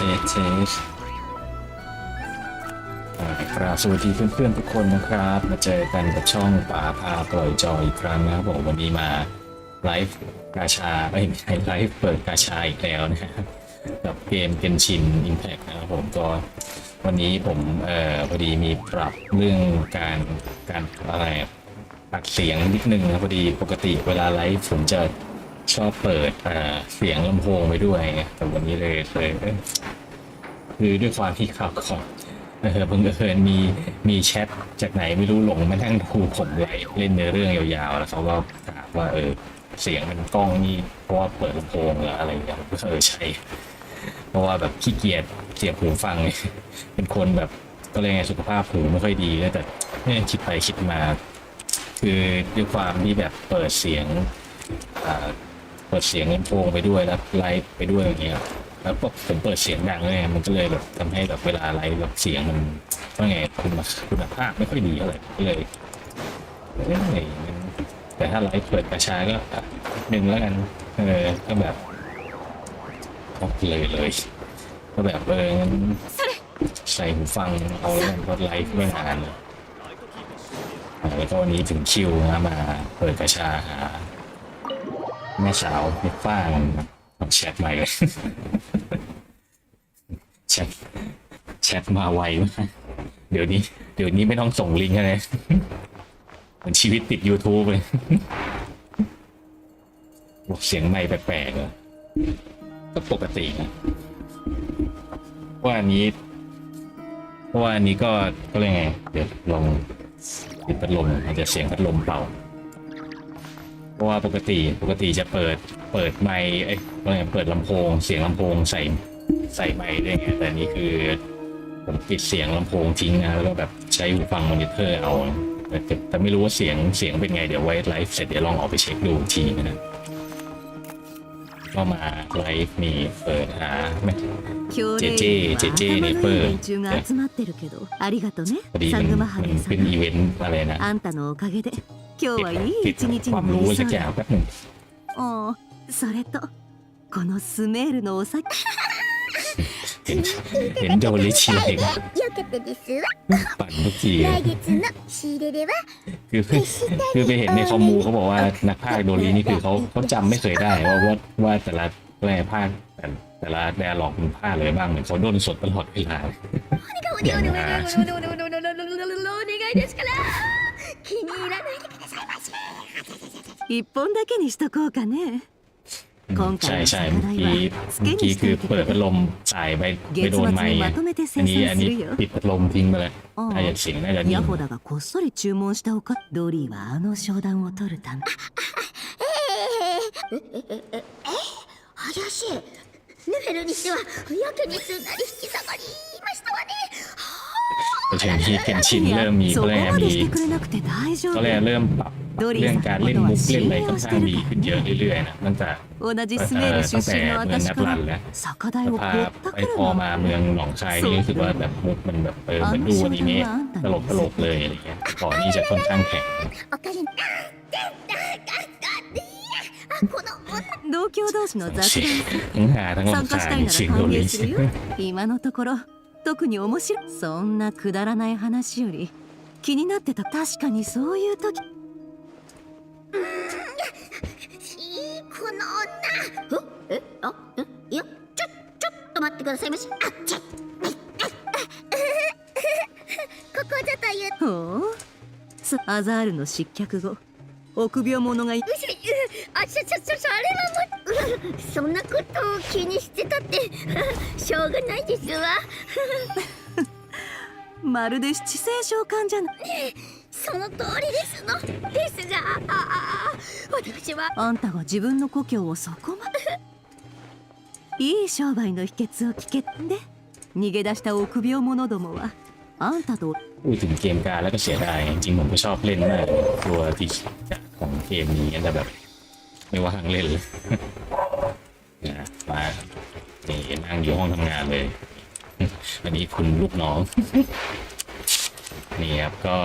สเทสอ่ากราบสวัสดีเพื่อนๆทุกคนนะครับ มาเจอกันกับช่องป่าพาปล่อยจอยอีกครั้งนะครับผมวันนี้มาไลฟ์กาชาไม่ใช่ไลฟ์เปิดกาชาอีกแล้วนะครับกับเกมเกนชินอิมแพ t นะครับผมก็วันนี้ผมเอ่อพอดีมีปรับเรื่องการการอะไรอัดเสียงนิดนึงนะพอดีปกติเวลาไลฟ์ผมจะ ชอบเปิดอ่าเสียงลำโพงไปด้วยไงแต่วันนี้เลยเลยคือด้วยความที่ข่าวของเออเพิ่งเอิญมีมีแชทจากไหนไม่รู้หลงมานั่งดูผมไลเล่นเนื้อเรื่องยาวๆ แล้วเขาก็ถามว่าเออเสียงมันกล้องนี่เพราะว่าเปิดลำโพงหรืออะไรอย่างเงี้ยก็เออใช่เพราะว่าแบบขี้เกียจเสียบหูฟัง เป็นคนแบบก็เลยไงสุขภาพหูไม่ค่อยดีแล้วแต่เนี่ยคิดไปคิดมา คือด้วยความที่แบบเปิดเสียงอ่า เปิดเสียงลำโพงไปด้วยแล้วไลฟ์ไปด้วยอย่างเงี้ยแล้วก็ผมเปิดเสียงดังเลยไงมันก็เลยแบบทำให้แบบเวลาไลฟ์แบบเสียงมันว่าไงคุณคุณภาพไม่ค่อยดีเท่าไหร่ก็เลยเอ้ยมันแต่ถ้าไลฟ์เปิดกระชาก็หนึ่งแล้วกันเออก็แบบโอเคเลยเลยก็แบบเอองั้นใส่หูฟังเอาแล้วกันเพราะไลฟ์ไม่นานเลยแล้วก็วันนี้ถึงคิวนะมาเปิดกระชาหา แม่สาวเด็ฟ้ามันเอาแชทใหมาเลยแชทแชทมาไวมากเดี๋ยวนี้ เดี๋ยวนี้ไม่ต้องส่งลิงก์อะไรเหมือนชีวิตติด YouTube เลยบอกเสียงไม่แปลกๆเหรอก็ปกตินะเพราะว่านี้เพราะว่านี้ก็ก็เลยไง เดี๋ยวลองปิดพัดลมอาจจะเสียงพัดลมเป่า ราะว่าปกติปกติจะเปิดเปิดไมค์เอ้ยว่าไงเปิดลำโพง เสียงลำโพงใส่ใส่ไมค์ได้ไงแต่อันนี่คือ ผมปิดเสียงลำโพงทิ้งนะแล้วก็แบบใช้หูฟังมอนิเตอร์เอาแต่แต่แต่ไม่รู้ว่าเสียงเสียงเป็นไงเดี๋ยวไว้ไลฟ์เสร็จเดี๋ยวลองออกไปเช็คดูอีกทีนะก็มาไลฟ์มีเปิดหาไม่ 強ジェジェジェジェ頭のいいネプー連中が集まってるけどありがとね พอดี サ มัน ングマハ มัน ゲンさ เป็น ん อีเวนต์อะไรนะ あんたのおかげで 今日はいい ติด 一日 ความ にな รู้ り สั そ ก う อย่าง だ แป๊บหนึ่ง おうそれとこのスメールのお酒 เห็นเห็นโดริชิเลย よかったですわ ปั่นทุกที 来月の仕入れでは คือคือไปเห็นในคอมมูเขาบอกว่านักพากย์โดรีนี่คือเขาเขาจำไม่เคยได้ว่าว่าว่าแต่ละแปลภาคแต่แต่ละแดร์ล็อกมันภาคอะไรบ้างเหมือนเขาด้นสดตลอดเวลา お願いお願いお願いお願いお願いですから 一本だけにしとこうかね อืม 今 ใช่ 回の ใช่ 酒 เมื่อ 代 กี้ はつ เมื่ け อกี้ にし คือ といて เปิด く พัด れ ลมจ่ายไปไป 月 โดน 末 ไม้ にま อะ とめて อัน 生 นี้อั 産 น す นี้ るよ ปิดพัดลมทิ้งไปเลย あ น่าจะ あ เสียงน่าจะนิ่ ヤ ง ホダがこっそり注文したおかドリーはあの商談を取るため怪しいヌフェルにしてはやけにすんなり引き下がりましたわね แต่ เชิงที่เกนชินเริ่มมี そ เขา こ เรียก ま มี でしてくれなくて大丈 ก็เลย 夫 เริ่มปรับเรื่องการเล่นมุกเล่นอะไรค่อนข้างดีขึ้นเยอะเรื่อยๆนะตั้งแต่ 同じスメール出身の私か ตั้งแต่เมืองนับลั ら นแล้ว 酒代を พา ぼった ไป くる พอ の มาเมืองหนองคายนี่รู้สึกว่าแบบมุกมันแบบเออเหมือนดูอนิเมะตลกตลกๆเลยอะไรเงี้ยก่อนนี้จะค่อนข้างแข็ง おかりんあこの同郷同士の雑 เสียง 談 ทั้งหาทั้ง 参 รำ 加 คา した ญ いな เสียง ら โด 歓 รี 迎するよ今のところ 特に面白いそんなくだらない話より気になってた。確かにそういう時。いいこの女。ええあえいやちょちょっと待ってくださいまし。あっち。ゃいここぞというほうさアザールの失脚後臆病者がいうしあしゃしゃしゃしゃあれはもそんなことを気にしてたってしょうがないですわまるで七星召喚じゃないその通りですのですがああ私はあんたが自分の故郷をそこまでいい商売の秘訣を聞けで逃げ出した臆病者どもはあんたと พูดถึงเกมการแล้วก็เสียดายจริงๆผมก็ชอบเล่นมากเลยตัวที่ของเกมนี้แต่แบบ ไม่ว่างเล่นเลยนะมานี่นั่งอยู่ห้องทำงานเลยอันนี้คุณลูกน้อง นี่ครับก็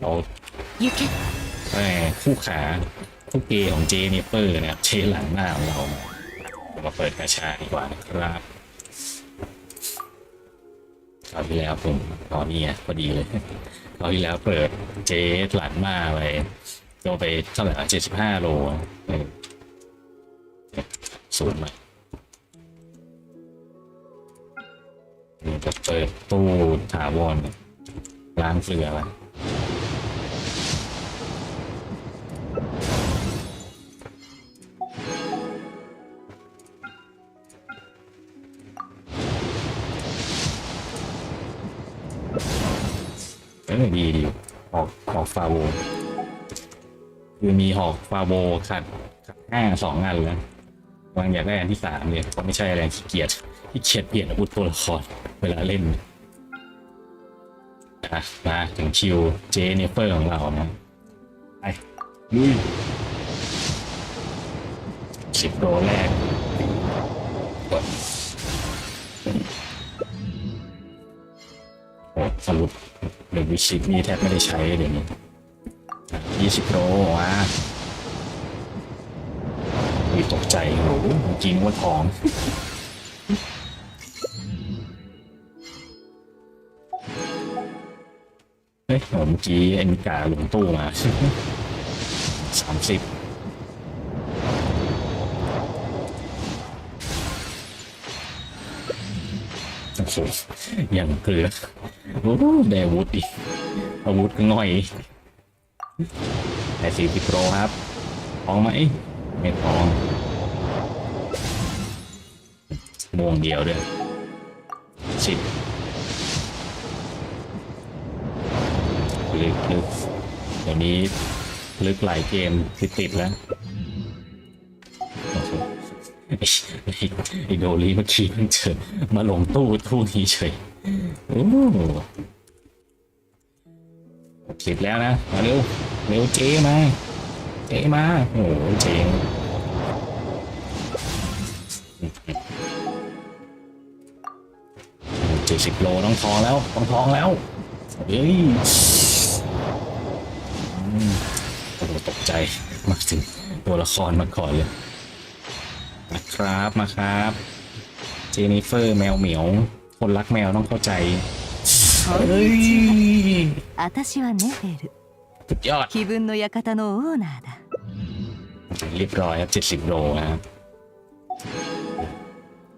เรา行けแม่คู่ขาคู่เกย์ของเจเนเปอร์เนี่ยเชหลังหน้าของเรามาเปิดกระชาดีกว่านะครับคราวที่แล้วผมตอนนี้ไงพอดีเลยคราวที่แล้วเปิดเจ๊หลันมาไป โดนไปเท่าไหร่เจ็ดสิบห้าโลเออศูนย์มานี่จะเปิดตู้ถาวรล้างเกลือไปเออดีดีออกออกฟาโว คือมีหอกฟาโวขัดห้าสองอันแล้ววางอยากได้อันที่สามเนี่ยเพราะไม่ใช่อะไรขี้เกียจขี้เกียจเปลี่ยนอาวุธตัวละครเวลาเล่นอะมาถึงคิวเจเนเฟอร์ของเรานะไปลุยสิบโลแรกกดโอ้สรุปเดี๋ยววิชิตนี่แทบไม่ได้ใช้เดี๋ยวนี้ ยี่สิบโลว้าอุ้ตกใจโอ้โหจริงว่าท้องเฮ้ยเมื่อกี้ไอ้มิกาลงตู้มาสามสิบอย่างเกลือโอ้โหได้อาวุธอีอาวุธก็ง่อย แต่สี่สิบโรครับทองไหมไม่ทองม่วงเดียวด้วยสิบลึกลึกเดี๋ยวนี้ลึกหลายเกมติดติดแล้วอ้โหไอโดรีเมื่อกี้เพิ่งเจอมาลงตู้ตู้นี้เฉยโอ้ สิบแล้วนะมาเร็วเร็วเจมาเจมาโอ้โหเจงเจ็ดสิบโลต้องทองแล้วต้องทองแล้วเฮ้ยโอ้โหตกใจมาถึงตัวละครมาก่อนเลยนะครับมาครับ เจนิเฟอร์แมวเหมียว คนรักแมวต้องเข้าใจ こん เฮ้ย にちは私はネフェル สุดยอด 気分の館のオーナーだ เรียบร้อยครับเจ็ดสิบโลนะครับ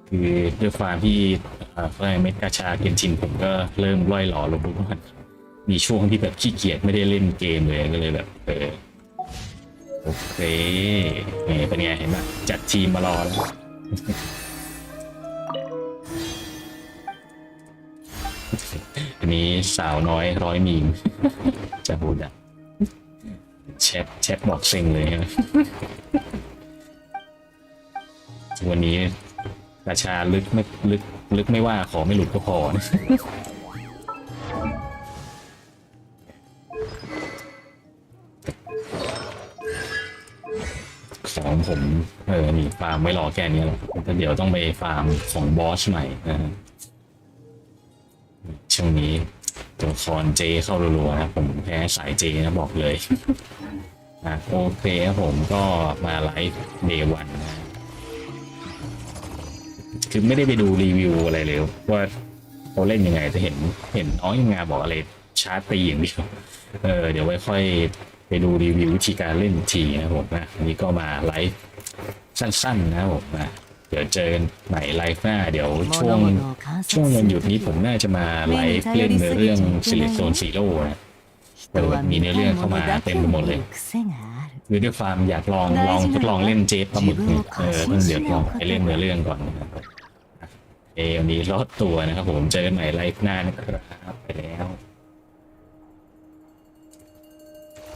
คือด้วยความที่เอ่อเมกาชาเกนชินผมก็เริ่มร่อยหล่อลงทุกวันมีช่วงที่แบบขี้เกียจไม่ได้เล่นเกมเลยก็เลยแบบเออโอเคนี่เป็นไงเห็นไหมจัดทีมมารอแล้ว อันนี้สาวน้อยร้อยมีมจะพูดอะแชทแชทบอกเซ็งเลยนะวันนี้ราชาลึกไม่ลึกลึกไม่ว่าขอไม่หลุดก็พอนะของผมเออนี่ฟาร์มไว้รอแค่นี้แหละแต่เดี๋ยวต้องไปฟาร์มของบอสใหม่นะฮะ ช่วงนี้ตัวละครเจเข้ารัวๆนะผมแพ้สายเจนะบอกเลยอะโอเคครับผมก็มาไลฟ์เดวันนะคือไม่ได้ไปดูรีวิวอะไรเลยว่าเขาเล่นยังไงจะเห็นเห็นน้องยังงาบอกอะไรชาร์จตีอย่างเดียวเออเดี๋ยวไว้ค่อยไปดูรีวิววิธีการเล่นทีนะผมนะวันนี้ก็มาไลฟ์สั้นๆนะผมนะ เดี๋ยวเจอกันใหม่ไลฟ์หน้าเดี๋ยวช่วงช่วงวันหยุดนี้ผมน่าจะมาไลฟ์เล่นในเรื่องซิลิโซนซีโร่นะเดี๋ยวมีในเรื่องเข้ามาเต็มไปหมดเลยหรือด้วยความอยากลองลองทดลองเล่นเจฟปลาหมึกเออเดี๋ยวลองไปเล่นในเรื่องก่อนนะเอวันนี้รอดตัวนะครับผมเจอกันใหม่ไลฟ์หน้านะครับไปแล้ว